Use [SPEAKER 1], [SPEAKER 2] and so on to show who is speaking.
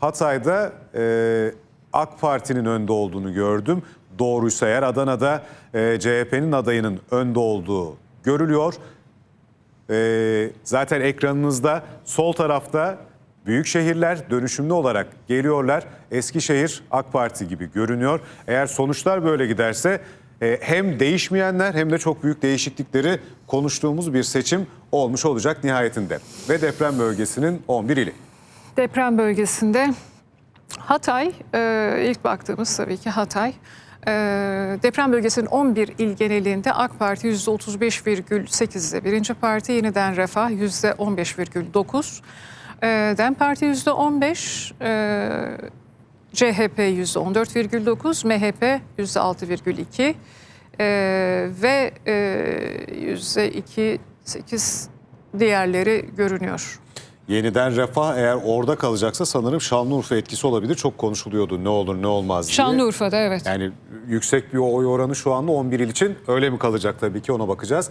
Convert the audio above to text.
[SPEAKER 1] Hatay'da e, AK Parti'nin önde olduğunu gördüm. Doğruysa eğer Adana'da e, CHP'nin adayının önde olduğu görülüyor. E, zaten ekranınızda sol tarafta büyük şehirler dönüşümlü olarak geliyorlar. Eskişehir AK Parti gibi görünüyor. Eğer sonuçlar böyle giderse e, hem değişmeyenler hem de çok büyük değişiklikleri konuştuğumuz bir seçim olmuş olacak nihayetinde. Ve deprem bölgesinin 11 ili.
[SPEAKER 2] Deprem bölgesinde Hatay, e, ilk baktığımız tabii ki Hatay. E, deprem bölgesinin 11 il genelinde AK Parti %35,8'de birinci parti, yeniden Refah %15,9, e, DEM Parti %15, e, CHP %14,9, MHP %6,2 e, ve e, %2,8 diğerleri görünüyor.
[SPEAKER 1] Yeniden refah eğer orada kalacaksa sanırım Şanlıurfa etkisi olabilir. Çok konuşuluyordu ne olur ne olmaz diye.
[SPEAKER 2] Şanlıurfa'da evet.
[SPEAKER 1] Yani yüksek bir oy oranı şu anda 11 il için öyle mi kalacak tabii ki ona bakacağız.